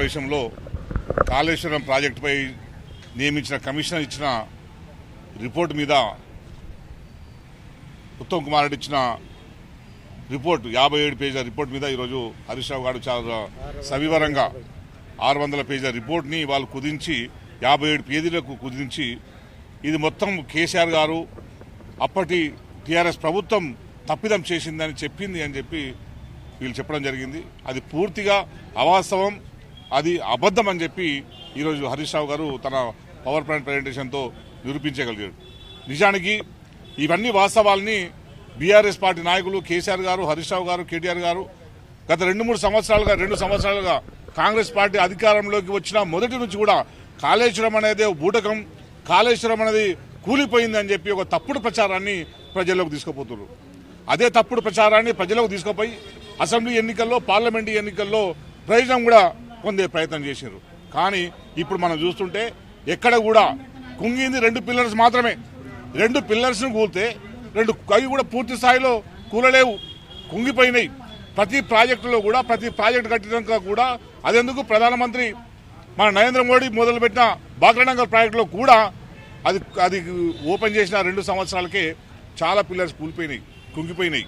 సమావేశంలో కాళేశ్వరం ప్రాజెక్టుపై నియమించిన కమిషనర్ ఇచ్చిన రిపోర్ట్ మీద ఉత్తమ్ కుమార్ రెడ్డి ఇచ్చిన రిపోర్ట్ యాభై ఏడు పేజీల రిపోర్ట్ మీద ఈరోజు హరీష్ రావు గారు చాలా సవివరంగా ఆరు వందల పేజీల రిపోర్ట్ని వాళ్ళు కుదించి యాభై ఏడు పేజీలకు కుదించి ఇది మొత్తం కేసీఆర్ గారు అప్పటి టీఆర్ఎస్ ప్రభుత్వం తప్పిదం చేసిందని చెప్పింది అని చెప్పి వీళ్ళు చెప్పడం జరిగింది. అది పూర్తిగా అవాస్తవం. అది అబద్ధం అని చెప్పి ఈరోజు హరీష్ రావు గారు తన పవర్ పాయింట్ ప్రజెంటేషన్తో నిరూపించగలిగాడు నిజానికి ఇవన్నీ వాస్తవాల్ని బీఆర్ఎస్ పార్టీ నాయకులు కేసీఆర్ గారు హరీష్ రావు గారు కేటీఆర్ గారు గత రెండు మూడు సంవత్సరాలుగా రెండు సంవత్సరాలుగా కాంగ్రెస్ పార్టీ అధికారంలోకి వచ్చిన మొదటి నుంచి కూడా కాళేశ్వరం అనేది బూటకం కాళేశ్వరం అనేది కూలిపోయింది అని చెప్పి ఒక తప్పుడు ప్రచారాన్ని ప్రజల్లోకి తీసుకుపోతున్నారు. అదే తప్పుడు ప్రచారాన్ని ప్రజలకు తీసుకుపోయి అసెంబ్లీ ఎన్నికల్లో పార్లమెంటు ఎన్నికల్లో ప్రయోజనం కూడా పొందే ప్రయత్నం చేశారు కానీ ఇప్పుడు మనం చూస్తుంటే ఎక్కడ కూడా కుంగింది రెండు పిల్లర్స్ మాత్రమే. రెండు పిల్లర్స్ను కూలితే రెండు అవి కూడా పూర్తి స్థాయిలో కూలలేవు కుంగిపోయినాయి. ప్రతి ప్రాజెక్టులో కూడా ప్రతి ప్రాజెక్టు కట్టినాక కూడా అదెందుకు? ప్రధానమంత్రి మన నరేంద్ర మోడీ మొదలుపెట్టిన బాగ్రనగర్ ప్రాజెక్టులో కూడా అది అది ఓపెన్ చేసిన రెండు సంవత్సరాలకే చాలా పిల్లర్స్ కూలిపోయినాయి కుంగిపోయినాయి.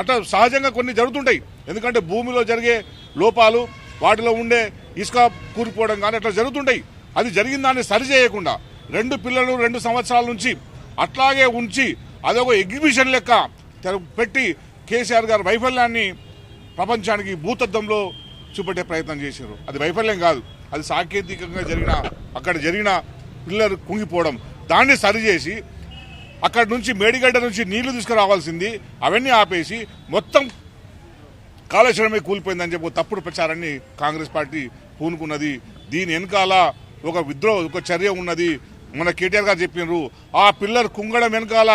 అట్లా సహజంగా కొన్ని జరుగుతుంటాయి. ఎందుకంటే భూమిలో జరిగే లోపాలు వాటిలో ఉండే ఇసుక కూలిపోవడం కానీ అట్లా జరుగుతుంటాయి. అది జరిగిన దాన్ని సరి చేయకుండా రెండు పిల్లలు రెండు సంవత్సరాల నుంచి అట్లాగే ఉంచి అదొక ఎగ్జిబిషన్ లెక్క తెర- పెట్టి కేసీఆర్ గారి వైఫల్యాన్ని ప్రపంచానికి భూతద్దంలో చూపెట్టే ప్రయత్నం చేశారు. అది వైఫల్యం కాదు. అది సాంకేతికంగా జరిగిన అక్కడ జరిగిన పిల్లలు కుంగిపోవడం. దాన్ని సరిచేసి అక్కడ నుంచి మేడిగడ్డ నుంచి నీళ్ళు తీసుకురావాల్సింది. అవన్నీ ఆపేసి మొత్తం కాళేశ్వరమే కూలిపోయిందని చెప్పి తప్పుడు ప్రచారాన్ని కాంగ్రెస్ పార్టీ పూనుకున్నది. దీని వెనకాల ఒక విద్రోహ ఒక చర్య ఉన్నది. మన కేటీఆర్ గారు చెప్పినారు ఆ పిల్లర్ కుంగడం వెనకాల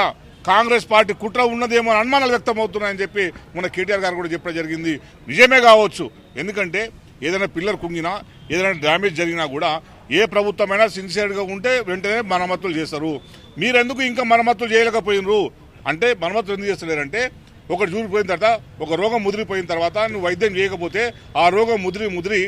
కాంగ్రెస్ పార్టీ కుట్ర ఉన్నదేమో అని అనుమానాలు వ్యక్తం అవుతున్నాయని చెప్పి మన కేటీఆర్ గారు కూడా చెప్పడం జరిగింది. నిజమే కావచ్చు. ఎందుకంటే ఏదైనా పిల్లర్ కుంగినా ఏదైనా డ్యామేజ్ జరిగినా కూడా ఏ ప్రభుత్వమైనా సిన్సియర్గా ఉంటే వెంటనే మరమ్మతులు చేస్తారు. మీరెందుకు ఇంకా మరమ్మతులు చేయలేకపోయినరు? అంటే మరమ్మతులు ఎందుకు చేస్తలేరంటే ఒకటి చూడిపోయిన తర్వాత ఒక రోగం ముదిరిపోయిన తర్వాత నువ్వు వైద్యం చేయకపోతే ఆ రోగం ముదిరి ముదిరి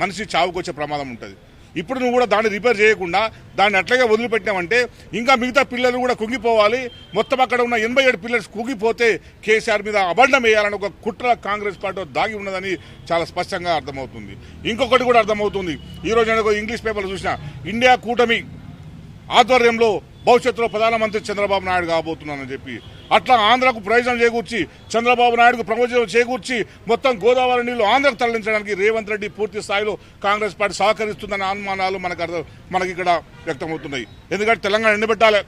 మనిషి చావుకొచ్చే ప్రమాదం ఉంటుంది. ఇప్పుడు నువ్వు కూడా దాన్ని రిపేర్ చేయకుండా దాన్ని అట్లాగే వదిలిపెట్టినావంటే ఇంకా మిగతా పిల్లలు కూడా కుంగిపోవాలి. మొత్తం అక్కడ ఉన్న ఎనభై ఏడు పిల్లర్స్ కుంగిపోతే కేసీఆర్ మీద అబండం వేయాలని ఒక కుట్ర కాంగ్రెస్ పార్టీ దాగి ఉన్నదని చాలా స్పష్టంగా అర్థమవుతుంది. ఇంకొకటి కూడా అర్థమవుతుంది. ఈ నేను ఒక ఇంగ్లీష్ పేపర్లో చూసిన ఇండియా కూటమి ఆధ్వర్యంలో భవిష్యత్తులో ప్రధానమంత్రి చంద్రబాబు నాయుడు కాబోతున్నానని చెప్పి అట్లా ఆంధ్రకు ప్రయోజనం చేకూర్చి చంద్రబాబు నాయుడుకు ప్రయోజనం చేకూర్చి మొత్తం గోదావరి నీళ్ళు ఆంధ్రకు తరలించడానికి రేవంత్ రెడ్డి పూర్తి స్థాయిలో కాంగ్రెస్ పార్టీ సహకరిస్తుందన్న అనుమానాలు మనకు అర్థం మనకి ఇక్కడ వ్యక్తమవుతున్నాయి. ఎందుకంటే తెలంగాణ ఎండబెట్టాలి.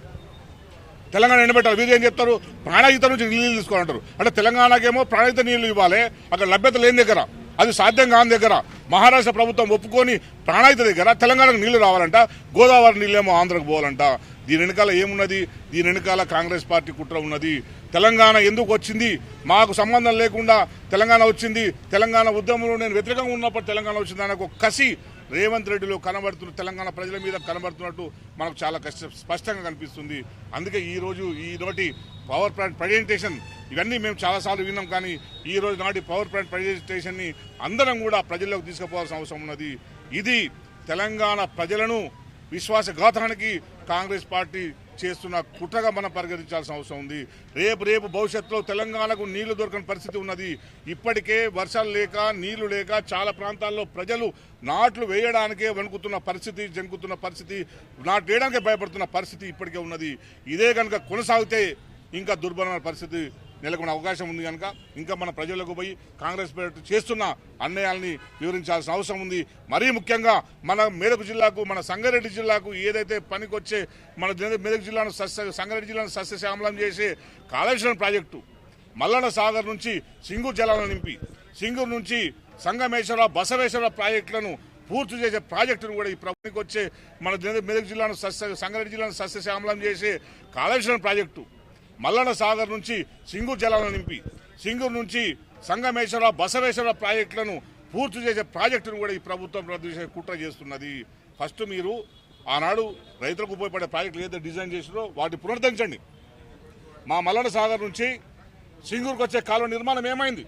తెలంగాణ ఎండబెట్టాలి. వీరు ఏం చెప్తారు? ప్రాణహిత నుంచి నీళ్ళు తీసుకోవాలంటారు అంటే తెలంగాణకేమో ప్రాణహిత నీళ్ళు ఇవ్వాలి. అక్కడ లభ్యత లేని దగ్గర. అది సాధ్యం కాని దగ్గర మహారాష్ట్ర ప్రభుత్వం ఒప్పుకొని ప్రాణాయిత దగ్గర తెలంగాణకు నీళ్ళు రావాలంట గోదావరి నీళ్ళేమో ఆంధ్రకు పోవాలంట. దీని వెనకాల ఏమున్నది? దీని వెనకాల కాంగ్రెస్ పార్టీ కుట్ర ఉన్నది. తెలంగాణ ఎందుకు వచ్చింది? మాకు సంబంధం లేకుండా తెలంగాణ వచ్చింది. తెలంగాణ ఉద్యమంలో నేను వ్యతిరేకంగా ఉన్నప్పుడు తెలంగాణ వచ్చింది. అనే ఒక కసి రేవంత్ రెడ్డిలో కనబడుతున్న తెలంగాణ ప్రజల మీద కనబడుతున్నట్టు మనకు చాలా కష్ట స్పష్టంగా కనిపిస్తుంది. అందుకే ఈ రోజు ఈ నోటి పవర్ ప్లాంట్ ప్రజెంటేషన్ ఇవన్నీ మేము చాలాసార్లు విన్నాం కానీ ఈ రోజు నాటి పవర్ ప్లాంట్ ప్రజెంటేషన్ని అందరం కూడా ప్రజల్లోకి తీసుకుపోవాల్సిన అవసరం ఉన్నది. ఇది తెలంగాణ ప్రజలను విశ్వాసఘాతానికి కాంగ్రెస్ పార్టీ చేస్తున్న కుట్రగా మనం పరిగణించాల్సిన అవసరం ఉంది. రేపు రేపు భవిష్యత్తులో తెలంగాణకు నీళ్ళు దొరకని పరిస్థితి ఉన్నది. ఇప్పటికే వర్షాలు లేక నీళ్ళు లేక చాలా ప్రాంతాల్లో ప్రజలు నాట్లు వేయడానికే వణుకుతున్న పరిస్థితి జంకుతున్న పరిస్థితి నాట్లు వేయడానికే భయపడుతున్న పరిస్థితి ఇప్పటికే ఉన్నది. ఇదే కనుక కొనసాగితే ఇంకా దుర్బలమైన పరిస్థితి నెలకొనే అవకాశం ఉంది కనుక ఇంకా మన ప్రజలకు పోయి కాంగ్రెస్ పార్టీ చేస్తున్న అన్యాయాలని వివరించాల్సిన అవసరం ఉంది. మరీ ముఖ్యంగా మన మెదక్ జిల్లాకు మన సంగారెడ్డి జిల్లాకు ఏదైతే పనికొచ్చే మన మెదక్ మెదక్ జిల్లాను సస్య సంగారెడ్డి జిల్లాను సస్యశ్యామలం చేసే కాళేశ్వరం ప్రాజెక్టు మల్లన సాగర్ నుంచి సింగూరు జలాలను నింపి సింగూరు నుంచి సంగమేశ్వర బసవేశ్వర ప్రాజెక్టులను పూర్తి చేసే ప్రాజెక్టును కూడా ఈ ప్రభుత్వానికి వచ్చే మన మెదక్ జిల్లాను సస్య సంగారెడ్డి జిల్లాను సస్యశ్యామలం చేసే కాళేశ్వరం ప్రాజెక్టు. మల్లన సాగర్ నుంచి సింగు జలాలను నింపి సింగూరు నుంచి సంగమేశ్వర బసవేశ్వర ప్రాజెక్టులను పూర్తి చేసే ప్రాజెక్టును కూడా ఈ ప్రభుత్వం రద్దు చేసే కుట్ర చేస్తున్నది. ఫస్ట్ మీరు ఆనాడు రైతులకు ఉపయోగపడే ప్రాజెక్టులు ఏదైతే డిజైన్ చేసినో వాటిని పునరుద్ధరించండి మా మల్లన సాగర్ నుంచి సింగూరుకు వచ్చే కాలువ నిర్మాణం ఏమైంది?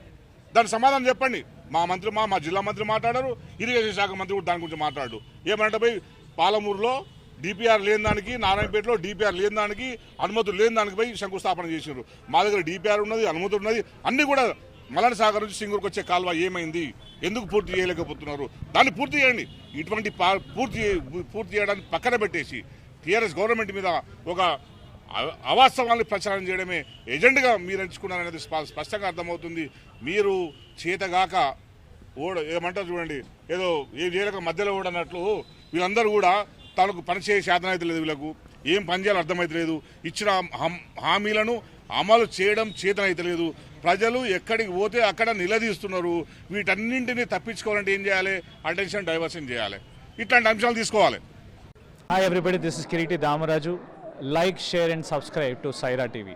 దాని సమాధానం చెప్పండి. మా మంత్రి మా మా జిల్లా మంత్రి మాట్లాడారు. ఇరిగేషన్ శాఖ మంత్రి కూడా దాని గురించి మాట్లాడు ఏమంటే పోయి పాలమూరులో డిపిఆర్ లేని దానికి నారాయణపేటలో డిపిఆర్ లేని దానికి అనుమతులు లేని దానికి పోయి శంకుస్థాపన చేసినారు మా దగ్గర డిపిఆర్ ఉన్నది అనుమతులు ఉన్నది అన్ని కూడా మలన సాగర్ నుంచి సింగూరుకు వచ్చే కాలువ ఏమైంది? ఎందుకు పూర్తి చేయలేకపోతున్నారు? దాన్ని పూర్తి చేయండి. ఇటువంటి పూర్తి పూర్తి చేయడానికి పక్కన పెట్టేసి టీఆర్ఎస్ గవర్నమెంట్ మీద ఒక అవాస్తవాన్ని ప్రచారం చేయడమే ఏజెంట్గా మీరు ఎంచుకున్నారనేది స్ప- స్పష్టంగా అర్థమవుతుంది. మీరు చేతగాక ఓడ ఏమంటారు చూడండి ఏదో ఏం చేయలేక మధ్యలో ఓడన్నట్లు వీళ్ళందరూ కూడా తనకు పనిచేసే చేసే అయితే లేదు వీళ్ళకు. ఏం పని చేయాలో ఇచ్చిన హామీలను అమలు చేయడం చేతనైతలేదు ప్రజలు ఎక్కడికి పోతే అక్కడ నిలదీస్తున్నారు. వీటన్నింటినీ తప్పించుకోవాలంటే ఏం చేయాలి? అటెన్షన్ డైవర్షన్ చేయాలి. ఇట్లాంటి అంశాలు తీసుకోవాలి. Hi everybody, this is Kiriti Damaraju like share and subscribe to Saira TV